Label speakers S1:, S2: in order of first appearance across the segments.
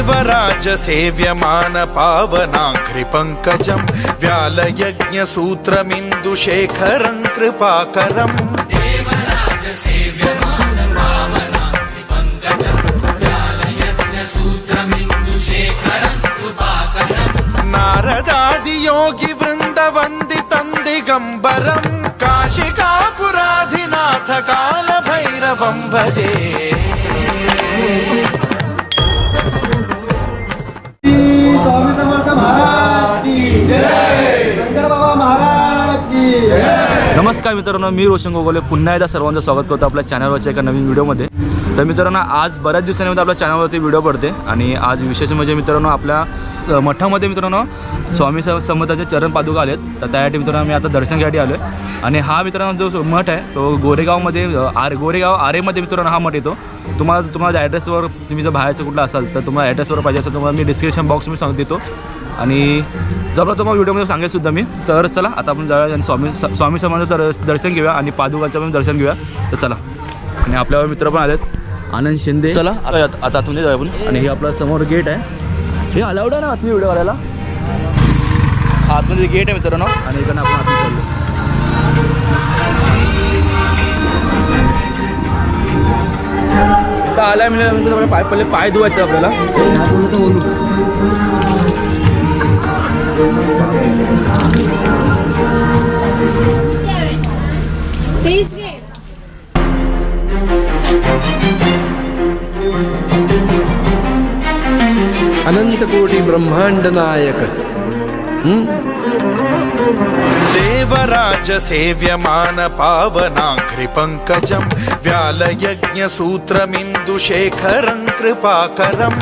S1: देवराज सेव्यमान पावनाघ्रिपङ्कजम् व्यालयज्ञसूत्रमिन्दुशेखरम् कृपाकरम् नारदादियोगि वृन्दवन्दितम् दिगम्बरम् काशिकापुराधिनाथ कालभैरवम् भजे
S2: नमस्कार मित्रांनो मी रोशन गोगोले. पुन्हा एकदा सर्वांचं स्वागत करतो आपल्या चॅनलवरच्या एका नवीन व्हिडिओमध्ये. तर मित्रांनो आज बऱ्याच दिवसांमध्ये आपल्या चॅनलवरती व्हिडिओ पडते आणि आज विशेष म्हणजे मित्रांनो आपल्या मठामध्ये मित्रांनो स्वामी समर्थाचे चरण पादुका आलेत. तर त्यासाठी मित्रांनो मी आता दर्शन आलो आहे आणि हा मित्रांनो जो मठ आहे तो गोरेगावमध्ये आर गोरेगाव आरेमध्ये मित्रांनो हा मठ येतो. तुम्हाला तुम्हाला ॲड्रेसवर तुम्ही जर बाहेरचं कुठलं असाल तर तुम्हाला ॲड्रेसवर पाहिजे असेल तुम्हाला मी डिस्क्रिप्शन बॉक्स मी सांग देतो. आणि जर तुम्हाला व्हिडिओमध्ये सांगेल सुद्धा मी. तर चला आता आपण जाऊया आणि स्वामी स्वामी समर्थाचं दर दर्शन घेऊया आणि पादुकाचं पण दर्शन घेऊया. तर चला. आणि आपल्यावर मित्र पण आलेत. आनंद शिंदे. चला आता आता आतमध्ये जाऊया आपण. आणि हे आपलं समोर गेट आहे. हे अलाउड आहे ना आतमध्ये व्हिडिओ करायला? आतमध्ये गेट आहे मित्रांनो. आणि इकडनं आपण आतमध्ये चाललो. आलाय म्हणजे पाय पहिले पाय धुवायचे आपल्याला.
S3: అనంతకోటి బ్రహ్మాండ నాయక.
S1: దేవరాజ సేవ్యమాన పావనాఘ్రి పంకజం వ్యాలయజ్ఞ సూత్రమిందు శేఖరం కృపాకరం.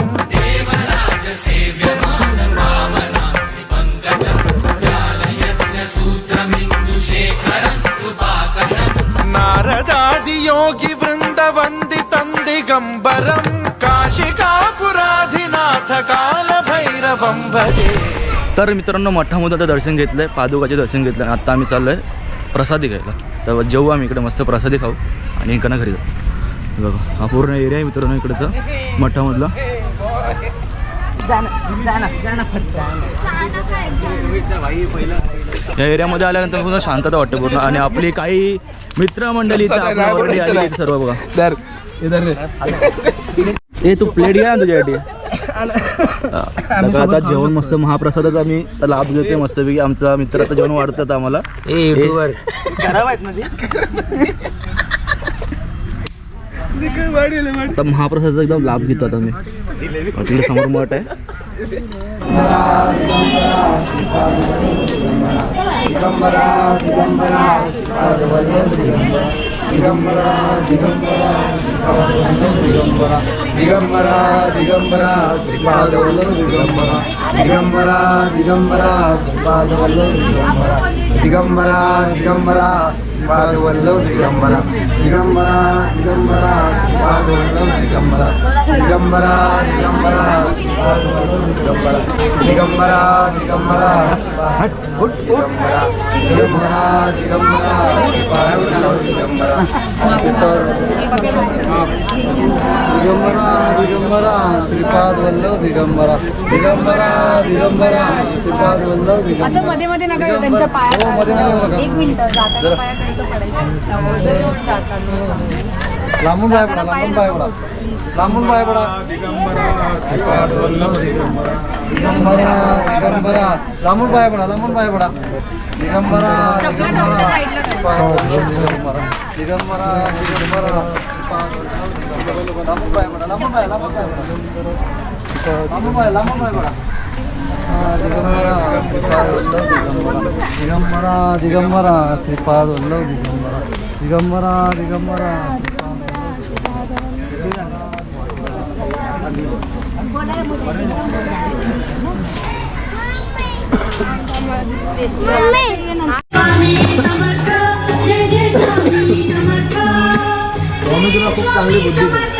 S1: నారదాది యోగి भजे
S2: तर मित्रांनो मठामध्ये आता दर्शन घेतलं आहे पादुकाचे दर्शन घेतलं आणि आत्ता आम्ही चाललो आहे प्रसादी घ्यायला. तर जेवू आम्ही इकडे मस्त प्रसादी खाऊ आणि इकडनं घरी जाऊ. हे बघा हा पूर्ण एरिया आहे मित्रांनो इकडचा मठामधला या एरियामध्ये आल्यानंतर पूर्ण शांतता वाटते पूर्ण. आणि आपली काही मित्रमंडळी सर्व बघा.
S4: इधर इधर रे.
S2: ए तू प्लेट घ्या ना तुझ्यासाठी. आता आता जेवण मस्त महाप्रसादाचा आम्ही लाभ घेतोय मस्तपैकी. आमचा मित्र आता जेवण वाढतात आम्हाला. युट्यूबर आता महाप्रसादाचा एकदम लाभ घेतो आता मी तिकडे समोर मठ आहे.
S4: दिगंबरा दिगंबरा दिगंबरा दिगंबरा दिगंबरा दिगंबरा दिगंबरा श्रीपादवल्लभ दिगंबरा दिगंबरा दिगंबरा श्रीपादवल्लभ दिगंबरा दिगंबरा दिगंबरा श्रीपादवल्लभ दिगंबरा दिगंबरा दिगंबरा श्रीपादवल्लभ दिगंबरा दिगंबरा दिगंबरा दिगंबरा दिगंबरा दिगंबरा दिगंबरा दिगंबरा दिगंबरा दिगंबरा दिगंबरा दिगंबरा श्रीपाद वल्लभ दिगंबरा दिगंबरा दिगंबरा श्रीपाद वल्लभ
S5: असं
S4: दिगंबरा
S5: मध्ये मध्ये नका त्यांच्या
S4: हो, मध्ये मध्ये.
S5: एक मिनिट जाताना पायाखालचं पडायचं.
S4: लांबून बायबडा लांबून बायबडा लांबून बायबडा दिगंबरा दिगंबरा. लांबून बायबडा लांबून बाय दिगंबरा
S5: चपला
S4: दिगंबरा
S5: थोडं साईडला
S4: दिगंबरा दिगंबरा दिगंबरा दिगंबरा. लांबून लांबून बाय लांबून लांबून बाय लांबून दिगंबरा दिगंबरा. दिगंबरा दिगंबरा. श्रीपाद वल्लभ दिगंबरा. दिगंबरा दिगंबरा. स्वामी तुला खूप चांगली बुद्धी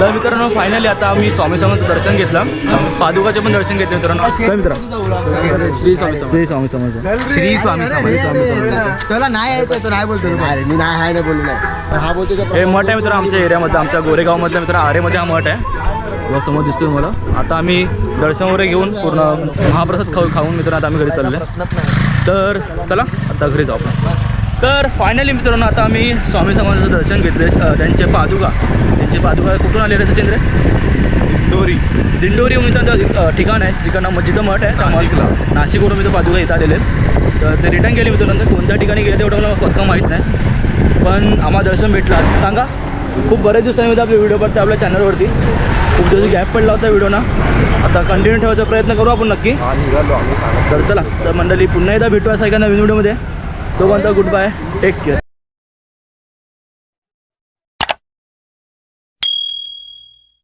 S2: तर मित्रांनो फायनली आता आम्ही स्वामी समर्थ दर्शन घेतलं. पादुकाचे पण दर्शन घेतले मित्रांनो. काय मित्र? श्री स्वामी समर्थ श्री स्वामी समर्थ
S4: श्री स्वामी समर्थ त्याला नाही यायचं तो नाही बोलतो. अरे मी नाही हाय नाही बोललो नाही. पण हा बोलतो
S2: हे मठ आहे मित्र आमच्या एरियामध्ये आमच्या गोरेगावमधल्या मित्र आरेमध्ये हा मठ आहे. बघा समोर दिसतोय मला. आता आम्ही दर्शन वगैरे घेऊन पूर्ण महाप्रसाद खाऊ खाऊन मित्र आता आम्ही घरी चाललो तर चला आता घरी जाऊ आपण. तर फायनली मित्रांनो आता आम्ही स्वामी समाजाचं दर्शन घेतले त्यांचे पादुका. त्यांचे पादुका कुठून आलेले सचिन रे?
S1: दोरी
S2: दिंडोरी मित्रांचं ठिकाण आहे जिकडनं जिथं मठ आहे मठ नाशिकवरून मित्र पादुका इथं आलेले तर ते रिटर्न गेले मित्रांनो कोणत्या ठिकाणी गेले तेवढं मला पक्का माहीत नाही. पण आम्हाला दर्शन भेटलं. सांगा खूप बऱ्याच दिवसांनी मित्र आपले व्हिडिओ पडते आपल्या चॅनलवरती खूप दिवस गॅप पडला होता व्हिडिओना आता कंटिन्यू ठेवायचा प्रयत्न करू आपण नक्की. तर चला तर मंडळी पुन्हा एकदा भेटू असं एका नवीन व्हिडिओमध्ये. तोपर्यंत गुड बाय टेक केअर